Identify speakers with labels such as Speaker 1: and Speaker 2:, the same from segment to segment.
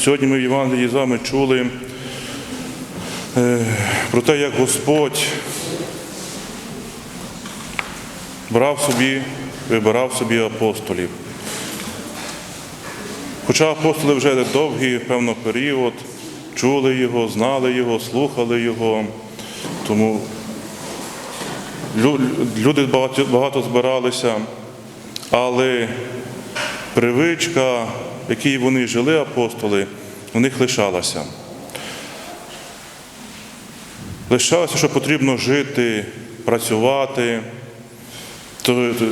Speaker 1: Сьогодні ми в Євангелії з вами чули е, про те, як Господь брав собі, вибирав собі апостолів. Хоча апостоли вже довгий, певно, період, чули його, знали його, слухали його, тому люди багато, збиралися, але привичка, в якій вони жили, апостоли, у них лишалася. Лишалося, що потрібно жити, працювати,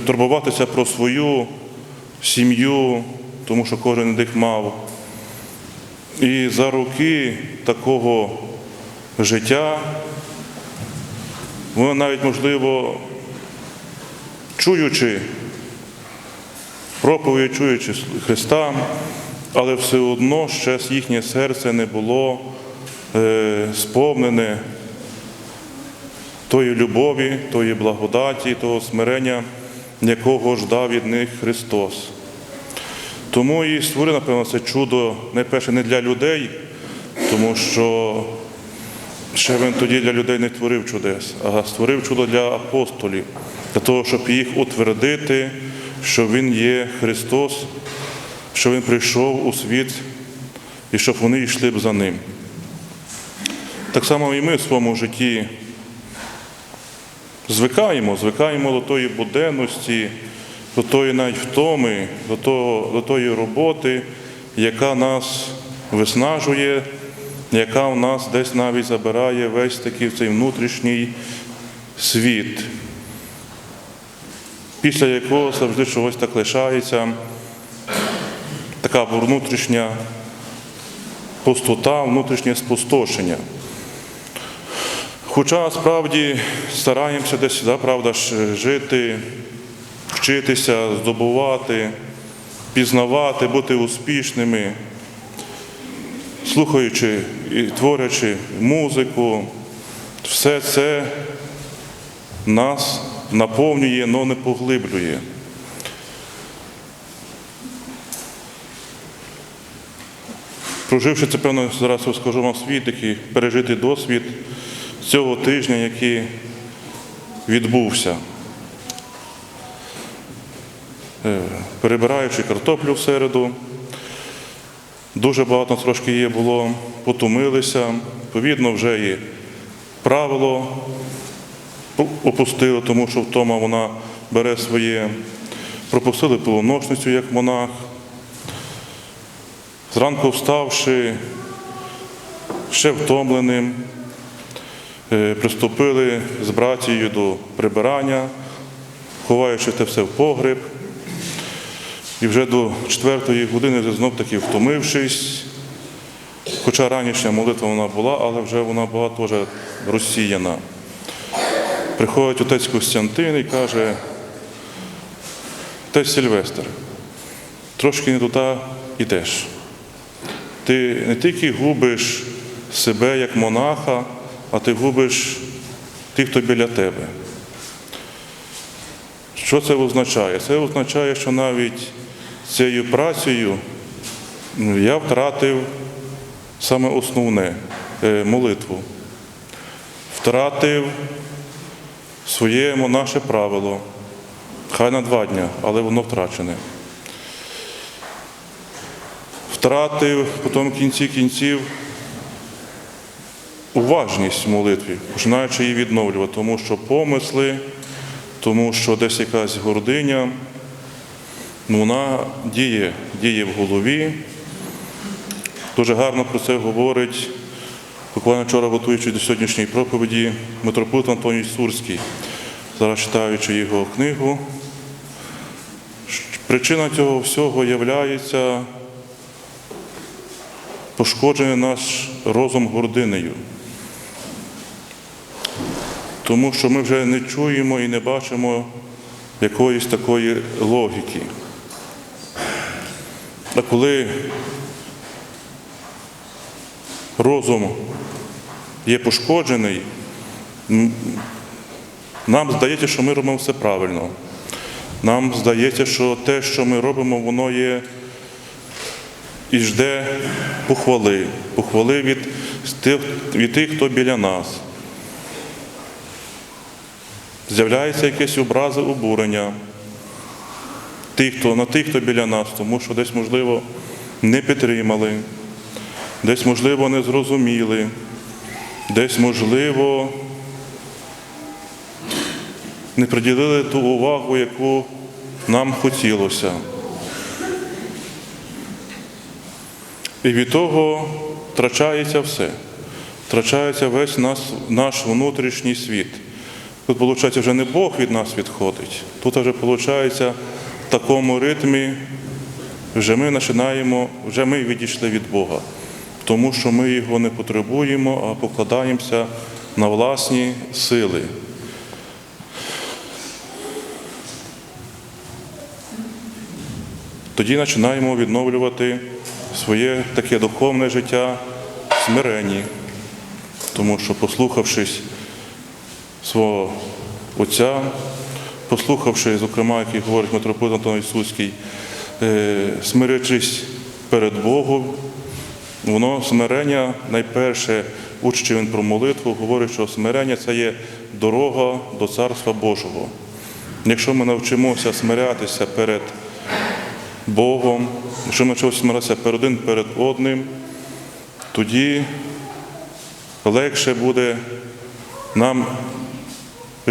Speaker 1: турбуватися про свою сім'ю, тому що кожен з них мав. І за роки такого життя, вони навіть, можливо, чуючи проповідь, чуючи Христа, але все одно ще їхнє серце не було е, сповнене тої любові, тої благодаті, того смирення, якого ждав від них Христос. Тому і створив, напевно, це чудо найперше не для людей, тому що ще він тоді для людей не творив чудес, а створив чудо для апостолів, для того, щоб їх утвердити, що Він є Христос, що Він прийшов у світ і щоб вони йшли б за ним. Так само і ми в своєму житті звикаємо, звикаємо до тої буденності, до тої навіть втоми, до, того, до тої роботи, яка нас виснажує, яка в нас десь навіть забирає весь такий цей внутрішній світ, після якого завжди чогось так лишається, така внутрішня пустота, внутрішнє спустошення. Хоча справді стараємося десь да, правда, жити, вчитися, здобувати, пізнавати, бути успішними, слухаючи і творячи музику, все це нас наповнює, але не поглиблює. Проживши це, певно, зараз розкажу вам свій такий пережитий досвід цього тижня, який відбувся. Е, Перебираючи картоплю в середу, дуже багато трошки є було, потомилися, відповідно, вже і правило опустили, тому що втома вона бере своє, пропустили полуношницю як монах. Зранку вставши, ще втомленим, приступили з братією до прибирання, ховаючи те все в погреб. І вже до четвертої години вже знов таки втомившись, хоча ранішня молитва вона була, але вже вона була теж розсіяна. Приходить отець Костянтин і каже, отець Сильвестр, трошки не туди йдеш. Ти не тільки губиш себе як монаха, а ти губиш тих, хто біля тебе. Що це означає? Це означає, що навіть цією працею я втратив саме основне е, молитву. Втратив своє наше правило. Хай на два дня, але воно втрачене. Втратив потім в кінці кінців уважність в молитві, починаючи її відновлювати, тому що помисли, тому що десь якась гординя, ну, вона діє, діє в голові. Дуже гарно про це говорить, буквально вчора готуючи до сьогоднішньої проповіді, митрополит Антоній Сурський, зараз читаючи його книгу. Причина цього всього являється пошкоджений наш розум гординею. Тому що ми вже не чуємо і не бачимо якоїсь такої логіки. А коли розум є пошкоджений, нам здається, що ми робимо все правильно. Нам здається, що те, що ми робимо, воно є і жде похвали, похвали від тих, від тих, хто біля нас. З'являється якесь образи обурення тих, хто, на тих, хто біля нас, тому що десь, можливо, не підтримали, десь, можливо, не зрозуміли, десь, можливо, не приділили ту увагу, яку нам хотілося. І від того втрачається все. Втрачається весь нас, наш внутрішній світ. Тут, виходить, вже не Бог від нас відходить. Тут вже виходить в такому ритмі, вже ми починаємо, вже ми відійшли від Бога, тому що ми його не потребуємо, а покладаємося на власні сили. Тоді починаємо відновлювати своє таке духовне життя в смиренні, тому що, послухавшись свого Отця, послухавши, зокрема, який говорить митрополит Антон Ісуський, е, смирячись перед Богом, воно смирення найперше, учачи він про молитву, говорить, що смирення це є дорога до Царства Божого. Якщо ми навчимося смирятися перед Богом, якщо ми навчимося смиратися перед один перед одним, тоді легше буде нам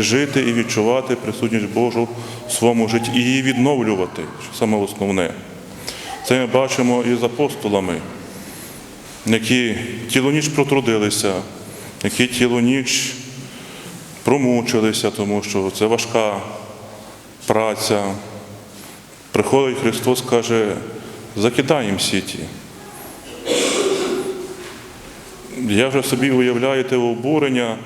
Speaker 1: жити і відчувати присутність Божу в своєму житті і її відновлювати, що саме основне. Це ми бачимо і з апостолами, які цілу ніч протрудилися, які цілу ніч промучилися, тому що це важка праця. Приходить Христос, каже, закидаємо сіті. Я вже собі уявляю те обурення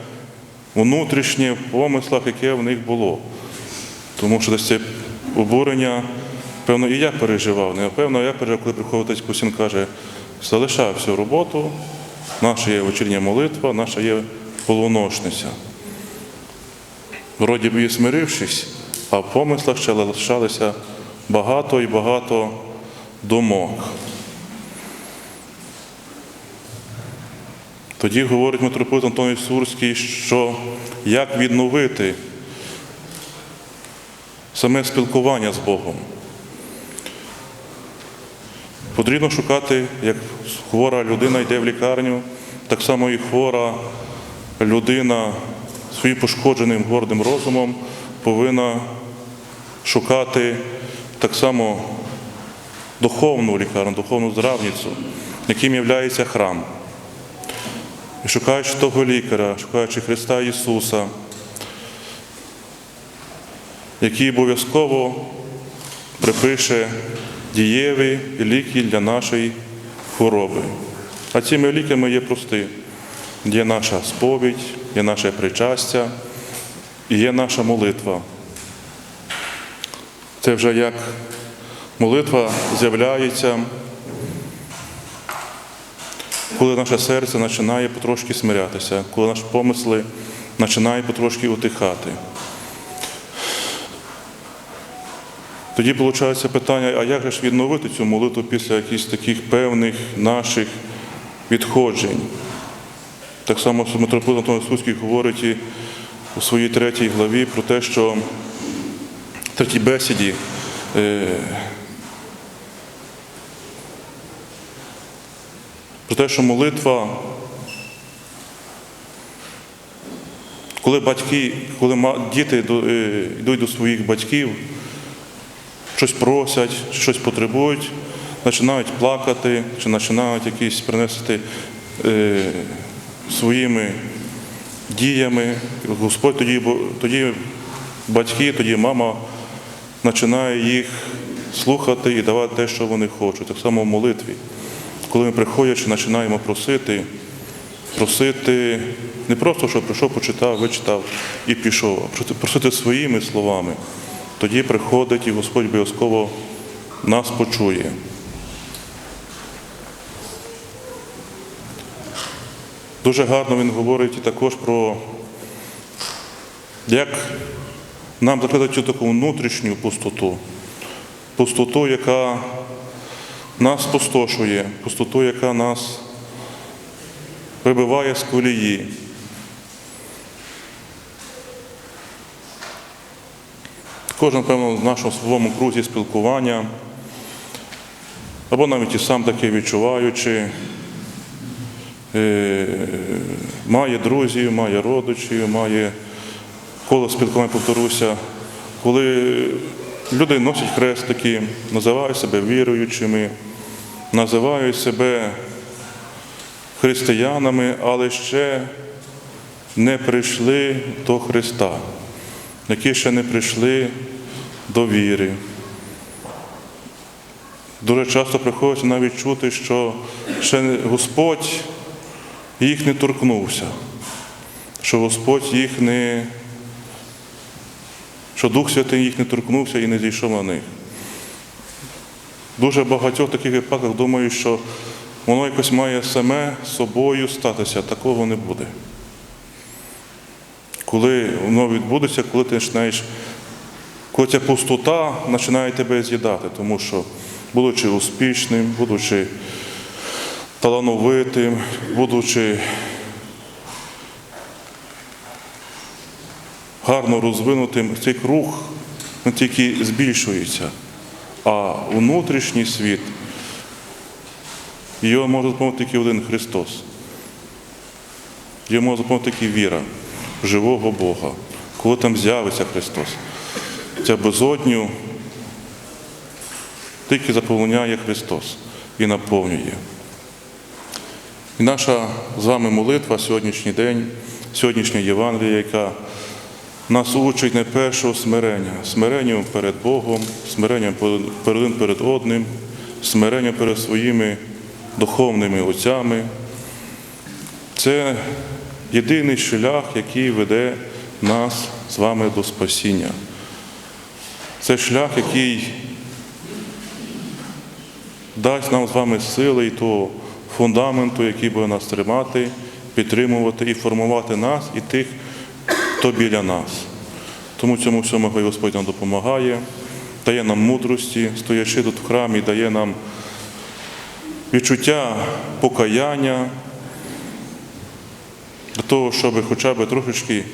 Speaker 1: внутрішнє в помислах, яке в них було. Тому що десь це обурення, певно, і я переживав. Напевно, я переживав, коли приходить отець Кусін, каже, залишай всю роботу, наша є вечірня молитва, наша є полуношниця. Вроді би і смирившись, а в помислах ще лишалися багато і багато думок. Тоді говорить митрополит Антон Сурський, що як відновити саме спілкування з Богом. Потрібно шукати, як хвора людина йде в лікарню, так само і хвора людина своїм пошкодженим гордим розумом повинна шукати так само духовну лікарню, духовну здравницю, яким є храм. І шукаючи того лікаря, шукаючи Христа Ісуса, який обов'язково припише дієві ліки для нашої хвороби. А цими ліками є прості. Є наша сповідь, є наше причастя і є наша молитва. Це вже як молитва з'являється коли наше серце починає потрошки смирятися, коли наші помисли починають потрошки утихати. Тоді виходить питання, а як же ж відновити цю молитву після якихось таких певних наших відходжень? Так само митрополит Антон Ісуський говорить і у своїй третій главі про те, що в третій бесіді е, про те, що молитва, коли батьки, коли діти е, йдуть до своїх батьків, щось просять, щось потребують, починають плакати, чи починають якісь принести е, своїми діями. Господь тоді, тоді батьки, тоді мама починає їх слухати і давати те, що вони хочуть. Так само в молитві коли ми приходячи, починаємо просити, просити не просто, що прийшов, почитав, вичитав і пішов, а просити своїми словами, тоді приходить і Господь обов'язково нас почує. Дуже гарно він говорить також про як нам закладати цю таку внутрішню пустоту, пустоту, яка нас спустошує, пустоту, яка нас вибиває з колії. Кожен, напевно, в нашому своєму крузі спілкування, або навіть і сам таке відчуваючи, е, має друзів, має родичів, має коло спілкування, повторюся, коли люди носять хрестики, називають себе віруючими, називають себе християнами, але ще не прийшли до Христа, які ще не прийшли до віри. Дуже часто приходиться навіть чути, що ще Господь їх не торкнувся, що Господь їх не, що Дух Святий їх не торкнувся і не зійшов на них. Дуже багатьох таких випадках думаю, що воно якось має саме собою статися, такого не буде. Коли воно відбудеться, коли ти починаєш, коли ця пустота починає тебе з'їдати, тому що, будучи успішним, будучи талановитим, будучи гарно розвинутим, цей круг не тільки збільшується, а внутрішній світ його може допомогти тільки один Христос. Йому може допомогти тільки віра живого Бога, коли там з'явиться Христос. Ця безодню тільки заповняє Христос і наповнює. І наша з вами молитва сьогоднішній день, сьогоднішня Євангелія, яка нас учить найпершого смирення, смиренням перед Богом, смиренням перед перед одним, смиренням перед своїми духовними отцями. Це єдиний шлях, який веде нас з вами до спасіння. Це шлях, який дасть нам з вами сили і того фундаменту, який буде нас тримати, підтримувати і формувати нас і тих, хто біля нас. Тому цьому всьому хай Господь нам допомагає, дає нам мудрості, стоячи тут в храмі, дає нам відчуття покаяння для того, щоб хоча б трошечки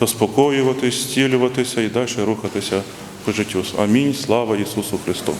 Speaker 1: заспокоюватись, зцілюватися і далі рухатися по життю. Амінь. Слава Ісусу Христу!